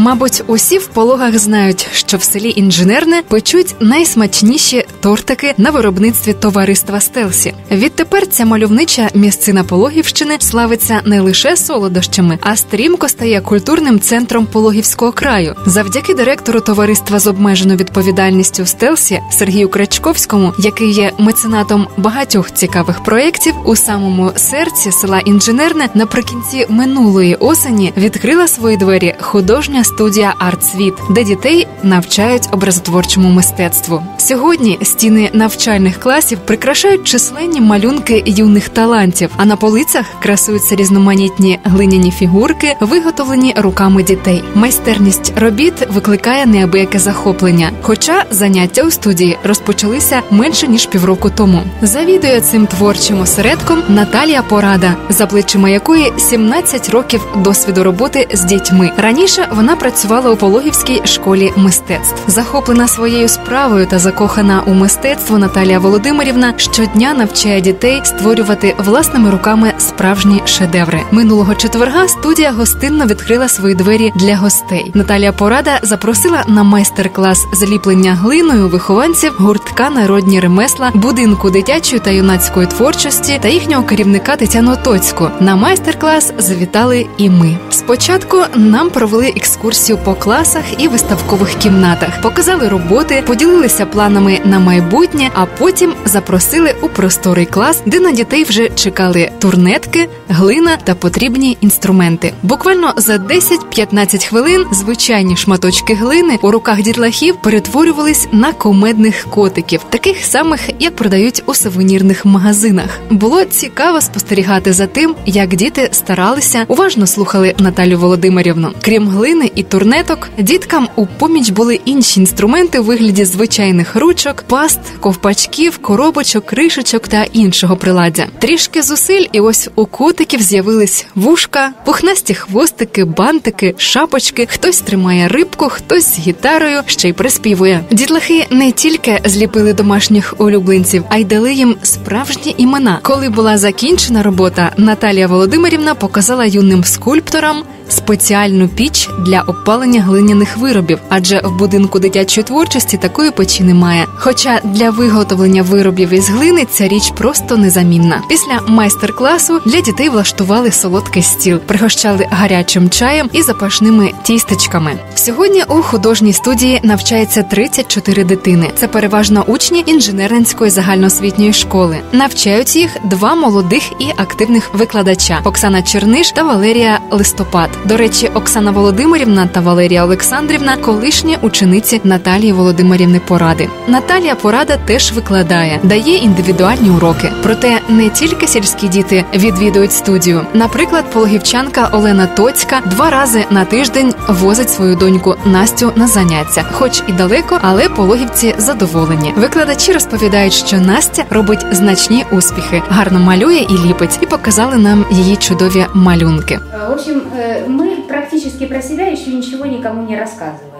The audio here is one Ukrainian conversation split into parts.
Мабуть, усі в пологах знають, що в селі інженерне печуть найсмачніші тортики на виробництві товариства Стелсі. Відтепер ця мальовнича місцина Пологівщини славиться не лише солодощами, а стрімко стає культурним центром Пологівського краю. Завдяки директору товариства з обмеженою відповідальністю Стелсі Сергію Крачковському, який є меценатом багатьох цікавих проєктів, у самому серці села інженерне наприкінці минулої осені відкрила свої двері художня студія «Артсвіт», де дітей навчають образотворчому мистецтву. Сьогодні стіни навчальних класів прикрашають численні малюнки юних талантів, а на полицях красуються різноманітні глиняні фігурки, виготовлені руками дітей. Майстерність робіт викликає неабияке захоплення. Хоча заняття у студії розпочалися менше ніж півроку тому. Завідує цим творчим осередком Наталія Порада, за плечима якої 17 років досвіду роботи з дітьми. Раніше вона працювала у Пологівській школі мистецтв. Захоплена своєю справою та закохана у мистецтво Наталія Володимирівна щодня навчає дітей створювати власними руками справжні шедеври. Минулого четверга студія гостинно відкрила свої двері для гостей. Наталія Порада запросила на майстер-клас зліплення глиною вихованців гуртка народні ремесла будинку дитячої та юнацької творчості та їхнього керівника Тетяну Тоцьку. На майстер-клас завітали і ми. Спочатку нам провели екскурсію по класах і виставкових кімнатах, показали роботи, поділилися планами на майбутнє, а потім запросили у просторий клас, де на дітей вже чекали турнетки, глина та потрібні інструменти. Буквально за 10-15 хвилин звичайні шматочки глини у руках дітлахів перетворювались на комедних котиків, таких самих, як продають у сувенірних магазинах. Було цікаво спостерігати за тим, як діти старалися, уважно слухали Наталю Володимирівну. Крім глини і турнеток, діткам у поміч були інші інструменти у вигляді звичайних ручок, паст, ковпачків, коробочок, кришечок та іншого приладдя. Трішки зусиль, і ось у котиків з'явились вушка, пухнасті хвостики, бантики, шапочки. Хтось тримає рибку, хтось з гітарою ще й приспівує. Дітлахи не тільки зліпили домашніх улюбленців, а й дали їм справжні імена. Коли була закінчена робота, Наталія Володимирівна показала юним скульпторам спеціальну піч для опалення глиняних виробів, адже в будинку дитячої творчості такої печі немає. Хоча для виготовлення виробів із глини ця річ просто незамінна. Після майстер-класу для дітей влаштували солодкий стіл, пригощали гарячим чаєм і запашними тістечками. Сьогодні у художній студії навчається 34 дитини. Це переважно учні інженерницької загальноосвітньої школи. Навчають їх два молодих і активних викладача Оксана Черниш та Валерія Листопад. До речі, Оксана Володимирівна та Валерія Олександрівна колишні учениці Наталії Володимирівни Поради. Наталія Порада теж викладає, дає індивідуальні уроки. Проте не тільки сільські діти відвідують студію. Наприклад, пологівчанка Олена Тоцька два рази на тиждень возить свою доньку Настю на заняття, хоч і далеко, але пологівці задоволені. Викладачі розповідають, що Настя робить значні успіхи, гарно малює і ліпить, і показали нам її чудові малюнки. В общем, э, мы практически про себя еще ничего никому не рассказывали.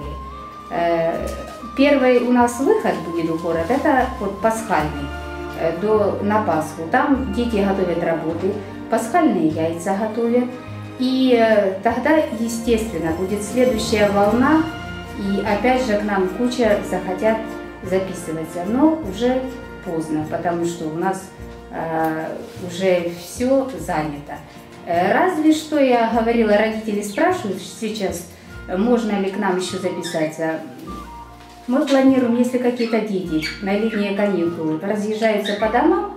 Первый у нас выход будет в город, это вот пасхальный, э, до, на Пасху. Там дети готовят работы, пасхальные яйца готовят. И э, тогда, естественно, будет следующая волна, и опять же к нам куча захотят записываться. Но уже поздно, потому что у нас э, уже все занято. Э, Разве что я говорила, родители спрашивают сейчас, можно ли к нам еще записаться. Мы планируем, если какие-то дети на летние каникулы разъезжаются по домам,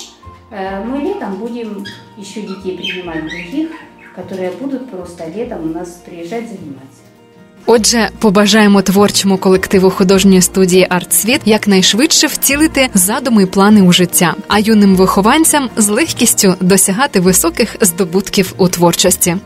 э, мы летом будем еще детей принимать других, которые будут просто летом у нас приезжать заниматься. Отже, побажаємо творчому колективу художньої студії «Артсвіт» якнайшвидше втілити задуми й плани у життя, а юним вихованцям з легкістю досягати високих здобутків у творчості.